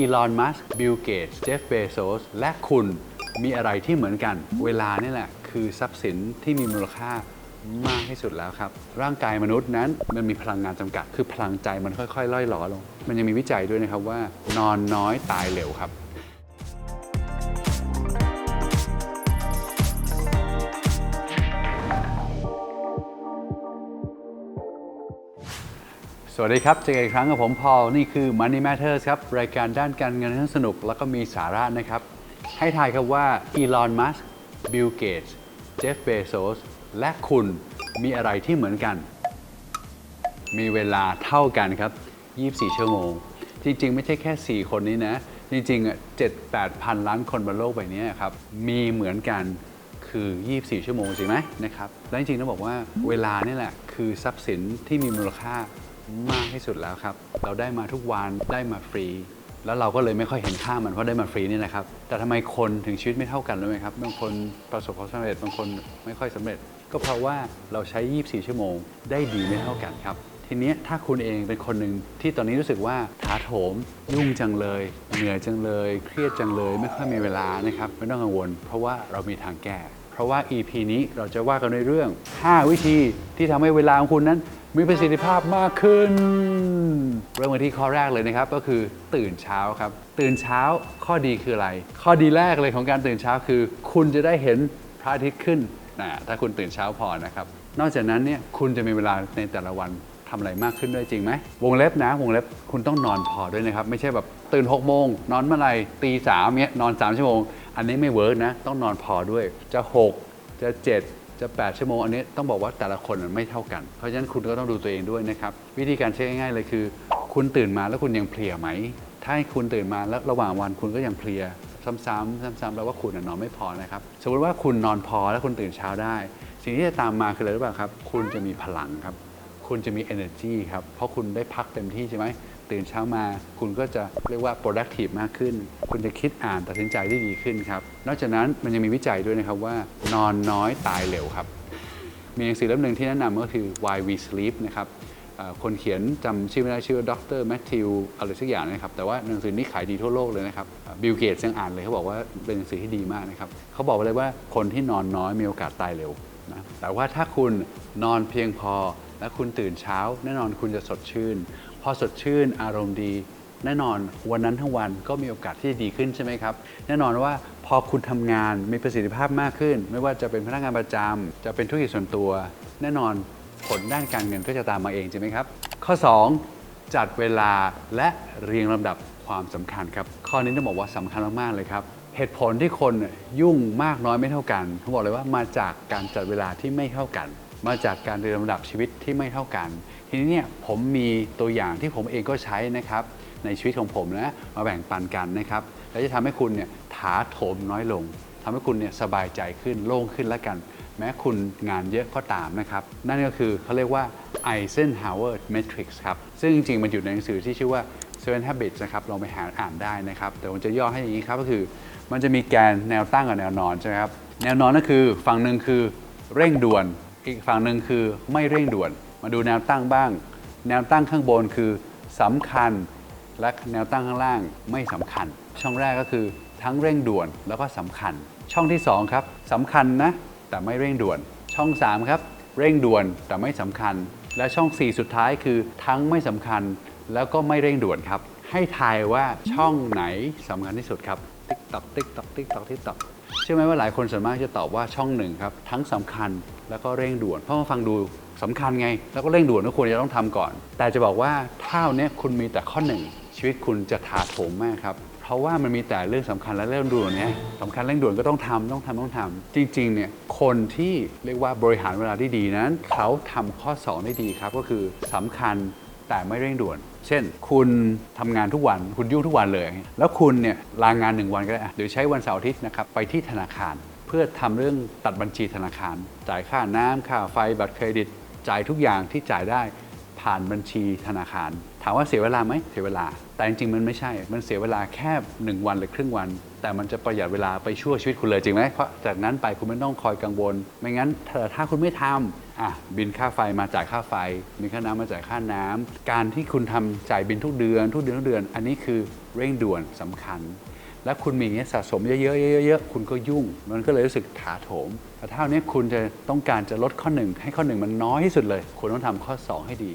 อีลอน มัสก์บิล เกตส์เจฟเบโซส และคุณมีอะไรที่เหมือนกัน เวลานี่แหละ คือทรัพย์สินที่มีมูลค่ามากที่สุดแล้วครับ ร่างกายมนุษย์นั้นมันมีพลังงานจำกัด คือพลังใจมันค่อยๆล่อยหลอลง มันยังมีวิจัยด้วยนะครับว่านอนน้อยตายเร็วครับ วัสดีครับเจอกันอีกครั้งกับผมพอลนี่คือ Money Matters ครับ รายการด้านการเงินทั้งสนุกแล้วก็มีสาระนะครับ ให้ทายครับว่าอีลอนมัสก์บิลเกตส์เจฟเบโซสและคุณมีอะไรที่เหมือนกัน มีเวลาเท่ากันครับ 24 ชั่วโมง จริง ๆ ไม่ใช่แค่ 4 คนนี้นะ จริงๆอะ7 8พันล้านคนบนโลกใบนี้ครับ มีเหมือนกันคือ 24 ชั่วโมงจริงไหมนะครับ และจริงๆต้องบอกว่าเวลานี่แหละคือทรัพย์สินที่มีมูลค่า มากที่สุดแล้วครับ เราได้มาทุกวันได้มาฟรี แล้วเราก็เลยไม่ค่อยเห็นค่ามันเพราะได้มาฟรีนี่นะครับ แต่ทำไมคนถึงชีวิตไม่เท่ากันรู้ไหมครับ บางคนประสบความสำเร็จ บางคนไม่ค่อยสำเร็จ ก็เพราะว่าเราใช้ 24 ชั่วโมง ได้ดีไม่เท่ากันครับทีนี้ถ้าคุณเองเป็นคนหนึ่งที่ตอนนี้รู้สึกว่าถาโถมยุ่งจังเลย เหนื่อยจังเลย เครียดจังเลย ไม่ค่อยมีเวลานะครับ ไม่ต้องกังวล เพราะว่าเรามีทางแก้ ราะว่า EP นี้เราจะว่ากันในเรื่อง 5 วิธีที่ทำให้เวลาของคุณนั้น มีประสิทธิภาพมากขึ้น เริ่มกันที่ข้อแรกเลยนะครับ ก็คือตื่นเช้าครับ ตื่นเช้าข้อดีคืออะไร ข้อดีแรกเลยของการตื่นเช้าคือ คุณจะได้เห็นพระอาทิตย์ขึ้นนะถ้าคุณตื่นเช้าพอนะครับ นอกจากนั้นเนี่ยคุณจะมีเวลาในแต่ละวันทำอะไรมากขึ้นด้วยจริงไหม วงเล็บนะ วงเล็บคุณต้องนอนพอด้วยนะครับ ไม่ใช่แบบตื่น6โมงนอนเมื่อไหร่ตีสามเนี้ยนอน 3 ชั่วโมง อันนี้ไม่เวิร์กนะ ต้องนอนพอด้วย จะ 6 จะ 7 จะ 8 ชั่วโมง อันนี้ต้องบอกว่าแต่ละคนมันไม่เท่ากัน เพราะฉะนั้นคุณก็ต้องดูตัวเองด้วยนะครับ วิธีการเช็คง่ายๆเลยคือ คุณตื่นมาแล้วคุณยังเพลียไหม ถ้าคุณตื่นมาแล้วระหว่างวันคุณก็ยังเพลีย ซ้ำๆซ้ำๆแล้วว่าคุณน่ะนอนไม่พอนะครับ สมมติว่าคุณนอนพอแล้วคุณตื่นเช้าได้ สิ่งที่จะตามมาคืออะไรรู้ป่ะครับ คุณจะมีพลังครับ คุณจะมี energy ครับ เพราะคุณได้พักเต็มที่ใช่ไหม ตื่นเช้ามา คุณก็จะเรียกว่า productive มากขึ้น คุณจะคิดอ่านตัดสินใจได้ดีขึ้นครับ นอกจากนั้นมันยังมีวิจัยด้วยนะครับว่านอนน้อยตายเร็วครับ มีหนังสือเล่มหนึ่งที่แนะนำก็คือ Why We Sleep นะครับคนเขียนจำชื่อไม่ได้ชื่อว่าดรแมทธิวอะไรสักอย่างนะครับ แต่ว่าหนังสือนี้ขายดีทั่วโลกเลยนะครับบิลเกตยังอ่านเลยเขาบอกว่าเป็นหนังสือที่ดีมากนะครับเขาบอกไว้เลยว่าคนที่นอนน้อยมีโอกาสตายเร็วนะแต่ว่าถ้าคุณนอนเพียงพอ และคุณตื่นเช้า แน่นอนคุณจะสดชื่น พอสดชื่นอารมณ์ดี แน่นอนวันนั้นทั้งวันก็มีโอกาสที่จะดีขึ้นใช่ไหมครับ แน่นอนว่าพอคุณทำงานมีประสิทธิภาพมากขึ้น ไม่ว่าจะเป็นพนักงานประจำจะเป็นธุรกิจส่วนตัว แน่นอนผลด้านการเงินก็จะตามมาเองใช่ไหมครับ ข้อ 2 จัดเวลาและเรียงลำดับความสำคัญครับ ข้อนี้ต้องบอกว่าสำคัญมากๆเลยครับเหตุผลที่คนยุ่งมากน้อยไม่เท่ากันเขาบอกเลยว่ามาจากการจัดเวลาที่ไม่เท่ากัน มาจากการเรียงลำดับชีวิตที่ไม่เท่ากัน ทีนี้เนี่ยผมมีตัวอย่างที่ผมเองก็ใช้นะครับในชีวิตของผมนะมาแบ่งปันกันนะครับและจะทำให้คุณเนี่ยถาโถมน้อยลงทำให้คุณเนี่ยสบายใจขึ้นโล่งขึ้นแล้วกัน แม้คุณงานเยอะก็ตามนะครับ นั่นก็คือเขาเรียกว่า Eisenhower Matrix ครับ ซึ่งจริงๆ มันอยู่ในหนังสือที่ชื่อว่า Seven Habits นะครับลองไปหาอ่านได้นะครับ แต่ผมจะย่อให้อย่างนี้ครับก็คือ มันจะมีแกนแนวตั้งกับแนวนอนใช่ไหมครับแนวนอนก็คือฝั่งหนึ่งคือเร่งด่วน อีกฝั่งหนึ่งคือไม่เร่งด่วน มาดูแนวตั้งบ้าง แนวตั้งข้างบนคือสำคัญ และแนวตั้งข้างล่างไม่สำคัญ ช่องแรกก็คือทั้งเร่งด่วนแล้วก็สำคัญ ช่องที่2ครับสำคัญนะแต่ไม่เร่งด่วน ช่อง 3 ครับ เร่งด่วนแต่ไม่สำคัญ และช่อง 4 สุดท้ายคือทั้งไม่สำคัญแล้วก็ไม่เร่งด่วนครับ ให้ทายว่าช่องไหนสำคัญที่สุดครับ ติ๊กตอกติ๊กตอกติ๊กตอกติ๊กตอกเชื่อไหมว่าหลายคนส่วนมากจะตอบว่าช่องหนึ่งครับ ทั้งสำคัญแล้วก็เร่งด่วน เพราะว่าฟังดูสำคัญไง แล้วก็เร่งด่วนก็ควรจะต้องทำก่อน แต่จะบอกว่าถ้าวันเนี้ยคุณมีแต่ข้อหนึ่งชีวิตคุณจะถาโถมมากครับ เพราะว่ามันมีแต่เรื่องสำคัญและเรื่องด่วนเนี่ยสำคัญเร่งด่วนก็ต้องทำต้องทำต้องทำจริงๆเนี่ยคนที่เรียกว่าบริหารเวลาได้ดีนั้น เขาทำข้อ2ได้ดีครับก็คือสำคัญแต่ไม่เร่งด่วน เช่น คุณทำงานทุกวัน คุณยุ่งทุกวันเลย แล้วคุณเนี่ยลางานหนึ่งวันก็ได้หรือใช้วันเสาร์อาทิตย์นะครับไปที่ธนาคาร เพื่อทำเรื่องตัดบัญชีธนาคาร จ่ายค่าน้ำค่าไฟบัตรเครดิต จ่ายทุกอย่างที่จ่ายได้ผ่านบัญชีธนาคาร ถามว่าเสียเวลาไหมเสียเวลา แต่จริงๆมันไม่ใช่ มันเสียเวลาแค่ 1 วันหรือครึ่งวัน แต่มันจะประหยัดเวลาไปชั่วชีวิตคุณเลยจริงไหมเพราะจากนั้นไปคุณไม่ต้องคอยกังวล ไม่งั้นถ้าถ้าคุณไม่ทำ อะบินค่าไฟมาจ่ายค่าไฟมีค่าน้ำมาจ่ายค่าน้ำ การที่คุณทำจ่ายบินทุกเดือน ทุกเดือนทุกเดือน อันนี้คือเร่งด่วนสำคัญ และคุณมีเงี้ยสะสมเยอะๆเยอะๆคุณก็ยุ่ง มันก็เลยรู้สึกถาโถม แต่ถ้านี้คุณจะต้องการจะลดข้อหนึ่งให้ข้อหนึ่งมันน้อยที่สุดเลย คุณต้องทำข้อ 2 ให้ดี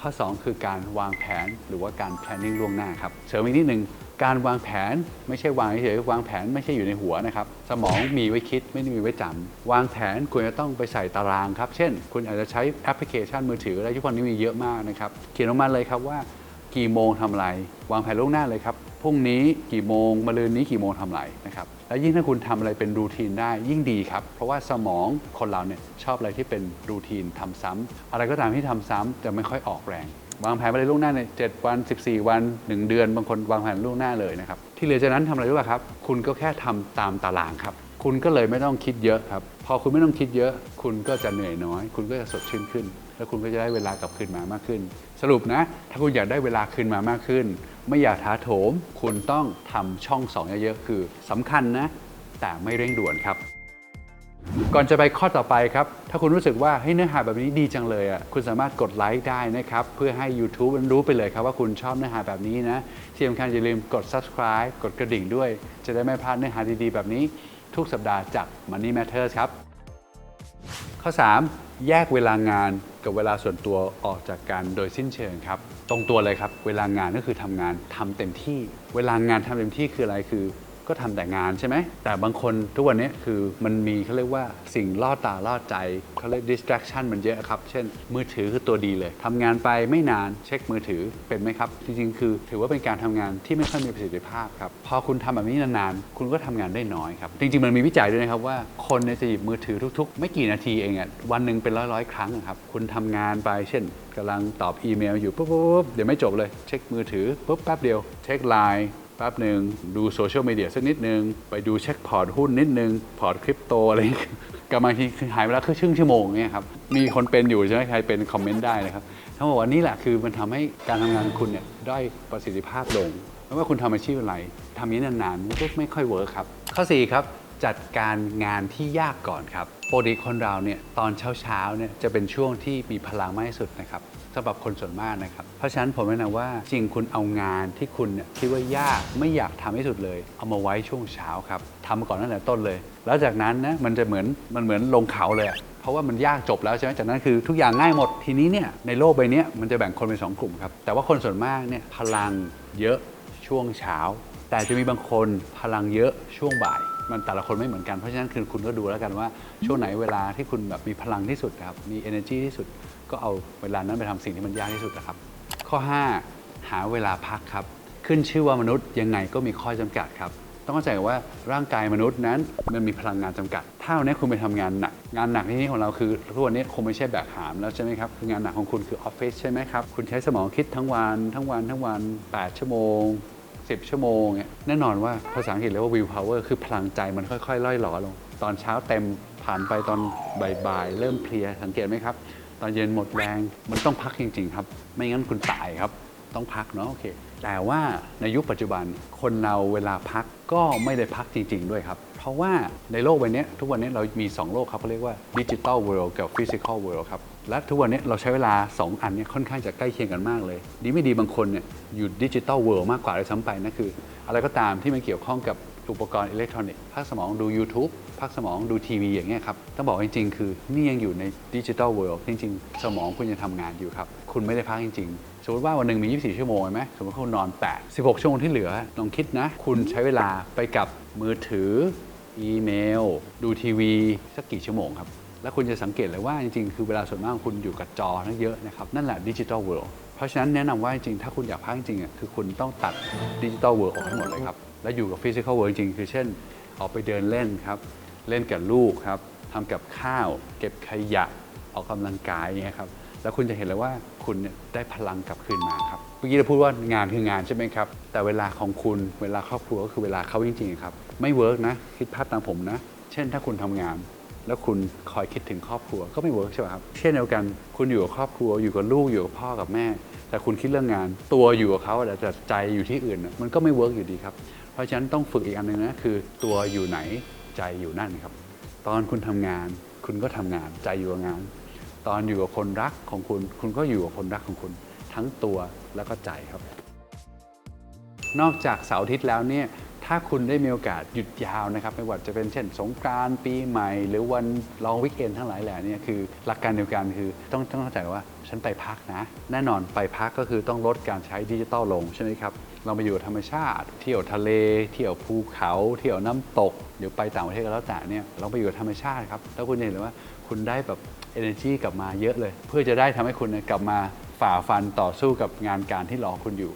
ข้อ 2 คือการวางแผนหรือว่าการ planning ล่วงหน้าครับ เสริมอีกนิดหนึ่ง การวางแผนไม่ใช่วางเฉยๆวางแผนไม่ใช่อยู่ในหัวนะครับ สมองมีไว้คิดไม่ได้มีไว้จำวางแผนคุณจะต้องไปใส่ตารางครับ เช่น คุณอาจจะใช้แอปพลิเคชันมือถืออะไรทุกวันนี้มีเยอะมากนะครับ เขียนออกมาเลยครับว่ากี่โมงทำอะไร วางแผนล่วงหน้าเลยครับพรุ่งนี้กี่โมงมะรืนนี้กี่โมงทำอะไรนะครับแล้วยิ่งถ้าคุณทำอะไรเป็นรูทีนได้ยิ่งดีครับ เพราะว่าสมองคนเราเนี่ยชอบอะไรที่เป็นรูทีนทำซ้ำอะไรก็ตามที่ทำซ้ำจะไม่ค่อยออกแรง วางแผนไปเลยล่วงหน้าใน7วัน 14 วัน 1 เดือน บางคนวางแผนล่วงหน้าเลยนะครับ ที่เหลือจากนั้นทำอะไรรู้ป่ะครับ คุณก็แค่ทำตามตารางครับ คุณก็เลยไม่ต้องคิดเยอะครับ พอคุณไม่ต้องคิดเยอะ คุณก็จะเหนื่อยน้อย คุณก็จะสดชื่นขึ้น แล้วคุณก็จะได้เวลากลับคืนมามากขึ้น สรุปนะ ถ้าคุณอยากได้เวลาคืนมามากขึ้น ไม่อยากท้าโถม คุณต้องทำช่องสองเยอะๆ คือสำคัญนะ แต่ไม่เร่งด่วนครับ ก่อนจะไปข้อต่อไปครับ ถ้าคุณรู้สึกว่าเฮ้ยเนื้อหาแบบนี้ดีจังเลยอะคุณสามารถกดไลค์ได้นะครับ เพื่อให้ YouTube มันรู้ไปเลยครับว่าคุณชอบเนื้อหาแบบนี้นะที่สำคัญอย่าลืมกด subscribe กดกระดิ่งด้วย จะได้ไม่พลาดเนื้อหาดีๆ แบบนี้ ทุกสัปดาห์จาก Money Matters ครับ ข้อ 3 แยกเวลางานกับเวลาส่วนตัวออกจากกันโดยสิ้นเชิงครับ ตรงตัวเลยครับ เวลางานก็คือทำงานทำเต็มที่ เวลางานทำเต็มที่คืออะไรคือ ก็ทำแต่งานใช่ไหม แต่บางคนทุกวันนี้คือมันมีเขาเรียกว่าสิ่งล่อตาล่อใจเขาเรียก distraction มันเยอะครับ เช่น มือถือคือตัวดีเลยทำงานไปไม่นานเช็คมือถือเป็นไหมครับ จริงๆ คือถือว่าเป็นการทำงานที่ไม่ค่อยมีประสิทธิภาพครับ พอคุณทำแบบนี้นานๆ คุณก็ทำงานได้น้อยครับ จริงๆ มันมีวิจัยด้วยนะครับว่าคนเนี่ยจะหยิบมือถือทุกๆ ไม่กี่นาทีเองอะวันหนึ่งเป็นร้อยๆ ครั้งครับ คุณทำงานไปเช่นกำลังตอบอีเมลอยู่ปุ๊บปุ๊บปุ๊บเดี๋ยวไม่จบเลยเช็คมือถือปุ๊บแป๊บเดียวเช็คไลน์ แป๊บหนึ่งดูโซเชียลมีเดียสักนิดนึง ไปดูเช็คพอร์ตหุ้นนิดนึง พอร์ตคริปโตอะไรเงี้ยกำลังทีคือหายไปแล้วคือครึ่งชั่วโมงเนี่ยครับ มีคนเป็นอยู่ใช่ไหมใครเป็นคอมเมนต์ได้นะครับทั้งหมดวันนี้แหละคือมันทำให้การทำงานของคุณเนี่ยได้อยประสิทธิภาพลงไม่ว่าคุณทำอาชีพอะไรทำนี้นานๆก็ไม่ค่อยเวิร์คครับ ข้อ 4 ครับ จัดการงานที่ยากก่อนครับปกติคนเราเนี่ยตอนเช้าๆเนี่ยจะเป็นช่วงที่มีพลังมากที่สุดนะครับสำหรับคนส่วนมากนะครับ เพราะฉะนั้นผมแนะนำว่าจริงคุณเอางานที่คุณเนี่ยคิดว่ายากไม่อยากทำที่สุดเลย เอามาไว้ช่วงเช้าครับทำก่อนตั้งแต่ต้นเลย แล้วจากนั้นนะมันจะเหมือนมันเหมือนลงเขาเลยเพราะว่ามันยากจบแล้วใช่ไหมจากนั้นคือทุกอย่างง่ายหมดทีนี้เนี่ยในโลกใบนี้มันจะแบ่งคนเป็นสองกลุ่มครับแต่ว่าคนส่วนมากเนี่ยพลังเยอะช่วงเช้า แต่จะมีบางคนพลังเยอะช่วงบ่าย มันแต่ละคนไม่เหมือนกัน เพราะฉะนั้นคือคุณก็ดูแล้วกันว่า ช่วงไหนเวลาที่คุณแบบมีพลังที่สุดครับมี energy ที่สุดก็เอาเวลานั้นไปทำสิ่งที่มันยากที่สุดนะครับ ข้อ 5 หาเวลาพักครับ ขึ้นชื่อว่ามนุษย์ยังไงก็มีข้อจำกัดครับต้องเข้าใจว่าร่างกายมนุษย์นั้นมันมีพลังงานจำกัด ถ้าวันนี้คุณไปทำงานหนัก งานหนักที่นี่ของเราคือทุกวันนี้คงไม่ใช่แบกหามแล้วใช่ไหมครับ คืองานหนักของคุณคือออฟฟิศใช่ไหมครับ คุณใช้สมองคิดทั้งวัน ทั้งวัน ทั้งวัน 8 ชั่วโมง 10 ชั่วโมงเนี่ยแน่นอนว่าภาษาอังกฤษเรียกว่า will power คือพลังใจมันค่อยๆล่อยหลอลง ตอนเช้าเต็มผ่านไปตอนบ่ายๆ เริ่มเพลียสังเกตไหมครับ ตอนเย็นหมดแรงมันต้องพักจริง ๆ ครับ ไม่งั้นคุณตายครับ ต้องพักเนาะโอเค แต่ว่าในยุคปัจจุบันคนเราเวลาพักก็ไม่ได้พักจริง ๆ ด้วยครับ เพราะว่าในโลกใบนี้ทุกวันนี้เรามี 2 โลกครับเขาเรียกว่าดิจิ t a ลเวิลด์กับฟิสิกอลเวิลด์ครับ และทุกวันนี้เราใช้เวลา 2 อันนี้ค่อนข้างจะใกล้เคียงกันมากเลย ดีไม่ดีบางคนเนี่ยอยู่ดิจิ t a ลเวิลด์มากกว่าด้วยซ้ำไปนั่นคือ อะไรก็ตามที่มันเกี่ยวข้องกับอุปกรณ์อิเล็กทรอนิกส์พักสมองดู YouTube พักสมองดูทีวีอย่างเงี้ยครับ ต้องบอกจริง ๆ คือ นี่ยังอยู่ในดิจิ t a ลเวิลด์จริง ๆ สมองคุณยังทำงานอยู่ครับ คุณไม่ได้พักจริง ๆ สมมติว่าวันหนึ่งมี 24 ชั่วโมงใช่ไหมสมมติคุณนอน 8 16 ชั่วโมงที่เหลือลองคิดนะ คุณใช้เวลาไปกับมือถือ อีเมล ดูทีวี สักกี่ชั่วโมงครับ แล้วคุณจะสังเกตเลยว่าจริงๆ คือเวลาส่วนมากคุณอยู่กับจอนั่นเยอะนะครับ นั่นแหละดิจิ t a ลเวิลด์เพราะฉะนั้นแนะนำว่าจริงๆ ถ้าคุณอยากพักจริงๆอะคือคุณต้องตัดดิจิ t a ลเวิลด์ออกให้หมดเลยครับ แล้วอยู่กับฟิสิกอลเวิลด์จริงๆคือเช่น ออกไปเดินเล่นครับ เล่นกับลูกครับทำกับข้าว เก็บขยะออกกำลังกายอย่างเงี้ยครับแล้วคุณจะเห็นเลยว่าคุณได้พลังกลับคืนมาครับเมื่อกี้เราพูดว่างานคืองานใช่ไหมครับ แต่เวลาของคุณเวลาครอบครัวก็คือเวลาเขาจริงๆครับ ไม่เวิร์กนะ คิดภาพตามผมนะ เช่นถ้าคุณทำงาน แล้วคุณคอยคิดถึงครอบครัวก็ไม่เวิร์กใช่ไหมครับ เช่นเดียวกันคุณอยู่กับครอบครัวอยู่กับลูกอยู่กับพ่อกับแม่ แต่คุณคิดเรื่องงานตัวอยู่กับเขาแต่ใจอยู่ที่อื่นน่ะมันก็ไม่เวิร์กอยู่ดีครับ เพราะฉะนั้นต้องฝึกอีกอันหนึงนะคือตัวอยู่ไหนใจอยู่นั่นครับ ตอนคุณทำงาน คุณก็ทำงานใจอยู่กับงานตตอนอยู่กับคนรักของคุณ คุณก็อยู่กับคนรักของคุณ ทั้งตัวแล้วก็ใจครับ นอกจากเสาร์อาทิตย์แล้วเนี่ย ถ้าคุณได้มีโอกาสหยุดยาวนะครับไม่ว่าจะเป็นเช่น สงกรานต์ปีใหม่ หรือวันลองวิกเอนทั้งหลายแหล่นี่คือหลักการเดียวกันคือต้องต้องเข้าใจว่าฉันไปพักนะ แน่นอนไปพักก็คือต้องลดการใช้ดิจิตอลลงใช่ไหมครับเราไปอยู่ธรรมชาติ เที่ยวทะเล เที่ยวภูเขา เที่ยวน้ำตกหรือไปต่างประเทศก็แล้วแต่เนี่ยเราไปอยู่ธรรมชาติครับแล้วคุณจะเห็นเลยว่าคุณได้แบบ energy กลับมาเยอะเลย เพื่อจะได้ทำให้คุณกลับมาฝ่าฟันต่อสู้กับงานการที่รอคุณอยู่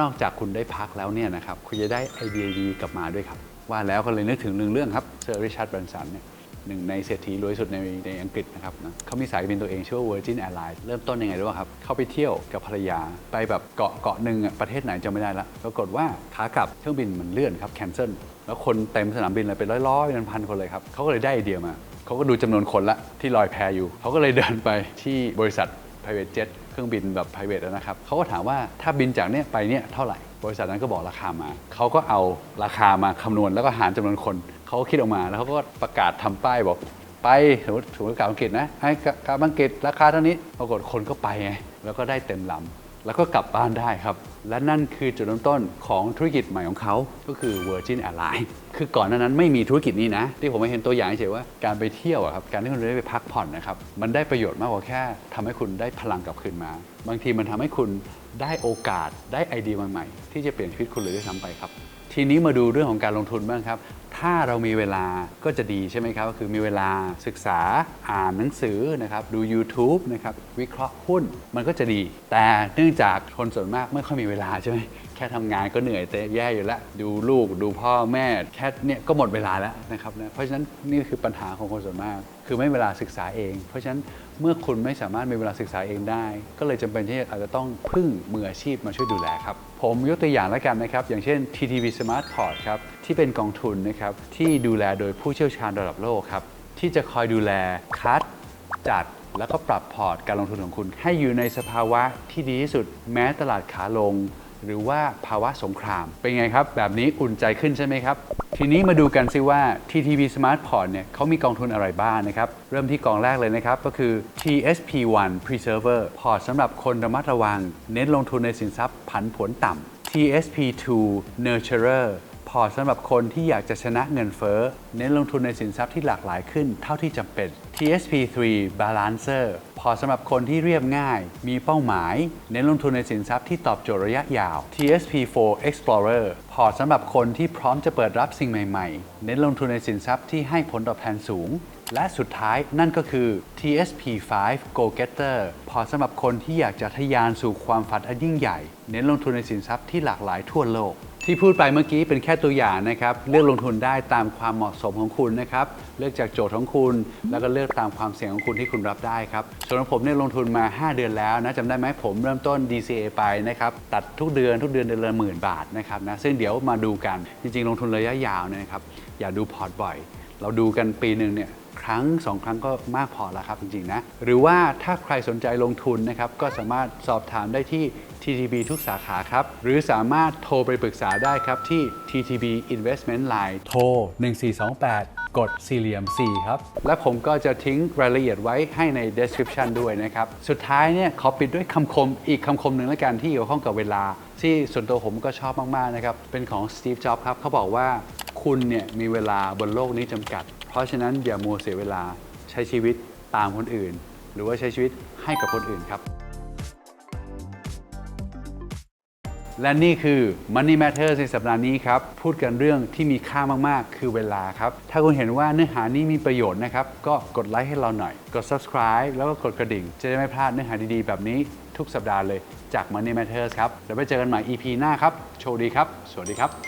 นอกจากคุณได้พักแล้วเนี่ยนะครับคุณจะได้ไอเดียดีๆกลับมาด้วยครับ ว่าแล้วก็เลยนึกถึงหนึ่งเรื่องครับเซอร์ริชาร์ดบรนสันเนี่ยหนึ่งในเศรษฐีรวยสุดในในอังกฤษนะครับนะเขามีสายบินตัวเองชื่อว่า Virgin Airlines เริ่มต้นยังไงรู้ป่ะครับ เขาไปเที่ยวกับภรรยาไปแบบเกาะเกาะหนึ่งอะประเทศไหนจำไม่ได้ละปรากฏว่าขากลับเครื่องบินมันเลื่อนครับแคนเซิลแล้วคนเต็มสนามบินเลยเป็นร้อยๆเป็นพันคนเลยครับเขาก็เลยได้ไอเดียมาเขาก็ดูจำนวนคนละที่ลอยแพอยู่เขาก็เลยเดินไปที่บริษัท private jet เครื่องบินแบบ private นะครับเขาก็ถามว่าถ้าบินจากเนี้ยไปเนี่ยเท่าไหร่ บริษัทนั้นก็บอกราคามา เขาก็เอาราคามาคำนวณแล้วก็หารจำนวนคน เขาก็คิดออกมาแล้วเขาก็ประกาศทำป้ายบอกไปสมมติสมมติกลับอังกฤษนะให้กลับอังกฤษราคาเท่านี้ ปรากฏคนก็ไปไงแล้วก็ได้เต็มลำ แล้วก็กลับบ้านได้ครับ และนั่นคือจุดเริ่มต้นของธุรกิจใหม่ของเขาก็คือ Virgin Airlines คือก่อนหน้านั้นไม่มีธุรกิจนี้นะ ที่ผมไม่เห็นตัวอย่างเฉยว่าการไปเที่ยวครับการที่คุณได้ไปพักผ่อนนะครับมันได้ประโยชน์มากกว่าแค่ทำให้คุณได้พลังกลับคืนมา บางทีมันทำให้คุณได้โอกาสได้ไอเดียใหม่ๆที่จะเปลี่ยนชีวิตคุณเลยด้วยซ้ำไปครับทีนี้มาดูเรื่องของการลงทุนบ้างครับ ถ้าเรามีเวลาก็จะดีใช่ไหมครับก็คือมีเวลาศึกษาอ่านหนังสือนะครับดู YouTube นะครับวิเคราะห์หุ้นมันก็จะดี แต่เนื่องจากคนส่วนมากไม่ค่อยมีเวลาใช่ไหมแค่ทำงานก็เหนื่อยแต่แย่อยู่แล้ว ดูลูกดูพ่อแม่แค่เนี่ยก็หมดเวลาแล้วนะครับนะเพราะฉะนั้นนี่คือปัญหาของคนส่วนมาก คือไม่เวลาศึกษาเอง เพราะฉะนั้น เมื่อคุณไม่สามารถมีเวลาศึกษาเองได้ ก็เลยจำเป็นที่อาจจะต้องพึ่งมืออาชีพมาช่วยดูแลครับ ผมยกตัวอย่างแล้วกันนะครับ อย่างเช่น TTV Smart Port ครับที่เป็นกองทุนนะครับที่ดูแลโดยผู้เชี่ยวชาญระดับโลกครับที่จะคอยดูแลคัดจัดแล้วก็ปรับพอร์ตการลงทุนของคุณ ให้อยู่ในสภาวะที่ดีที่สุดแม้ตลาดขาลง หรือว่าภาวะสงคราม เป็นไงครับ แบบนี้อุ่นใจขึ้นใช่ไหมครับ ทีนี้มาดูกันซิว่า TTB Smart Port เนี่ยเขามีกองทุนอะไรบ้างนะครับ เริ่มที่กองแรกเลยนะครับ ก็คือ TSP1 Preserver พอร์ตสำหรับคนระมัดระวัง เน้นลงทุนในสินทรัพย์ผันผวนต่ำ TSP2 Nurturer พอร์ตสำหรับคนที่อยากจะชนะเงินเฟ้อ เน้นลงทุนในสินทรัพย์ที่หลากหลายขึ้นเท่าที่จำเป็น TSP3 Balancer พอสำหรับคนที่เรียบง่าย มีเป้าหมาย เน้นลงทุนในสินทรัพย์ที่ตอบโจทย์ระยะยาว TSP4 Explorer พอสำหรับคนที่พร้อมจะเปิดรับสิ่งใหม่ๆ เน้นลงทุนในสินทรัพย์ที่ให้ผลตอบแทนสูง และสุดท้ายนั่นก็คือ TSP5 Go Getter พอสำหรับคนที่อยากจะทะยานสู่ความฝันอันยิ่งใหญ่ เน้นลงทุนในสินทรัพย์ที่หลากหลายทั่วโลก ที่พูดไปเมื่อกี้เป็นแค่ตัวอย่างนะครับ เลือกลงทุนได้ตามความเหมาะสมของคุณนะครับ เลือกจากโจทย์ของคุณ แล้วก็เลือกตามความเสี่ยงของคุณที่คุณรับได้ครับ ส่วนผมเนี่ยลงทุนมา 5 เดือนแล้วนะจำได้ไหมผมเริ่มต้น DCA ไปนะครับ ตัดทุกเดือนทุกเดือนเดือนละหมื่นบาทนะครับนะ ซึ่งเดี๋ยวมาดูกัน จริงๆ ลงทุนระยะยาวเนยนะครับ อย่าดูพอร์ตบ่อย เราดูกันปีหนึ่งเนี่ย ครั้ง 2 ครั้งก็มากพอแล้วครับจริงๆนะ หรือว่าถ้าใครสนใจลงทุนนะครับ ก็สามารถสอบถามได้ที่ TTB ทุกสาขาครับ หรือสามารถโทรไปปรึกษาได้ครับที่ TTB Investment Line โทร 1428 กดสี่เหลี่ยม 4 ครับ และผมก็จะทิ้งรายละเอียดไว้ให้ใน description ด้วยนะครับ สุดท้ายเนี่ยขอปิดด้วยคำคมอีกคำคมหนึ่งแล้วกันที่เกี่ยวข้องกับเวลา ที่ส่วนตัวผมก็ชอบมาก ๆ นะครับ เป็นของ Steve Jobs ครับเขาบอกว่าคุณเนี่ยมีเวลาบนโลกนี้จำกัด เพราะฉะนั้นอย่ามัวเสียเวลาใช้ชีวิตตามคนอื่น หรือว่าใช้ชีวิตให้กับคนอื่นครับ และนี่คือ Money Matters ในสัปดาห์นี้ครับ พูดกันเรื่องที่มีค่ามาก ๆ คือเวลาครับ ถ้าคุณเห็นว่าเนื้อหานี้มีประโยชน์นะครับ ก็กดไลค์ให้เราหน่อย กด subscribe แล้วก็กดกระดิ่ง จะได้ไม่พลาดเนื้อหาดีๆ แบบนี้ทุกสัปดาห์เลยจาก Money Matters ครับแล้วไปเจอกันใหม่ EP หน้าครับ โชคดีครับ สวัสดีครับ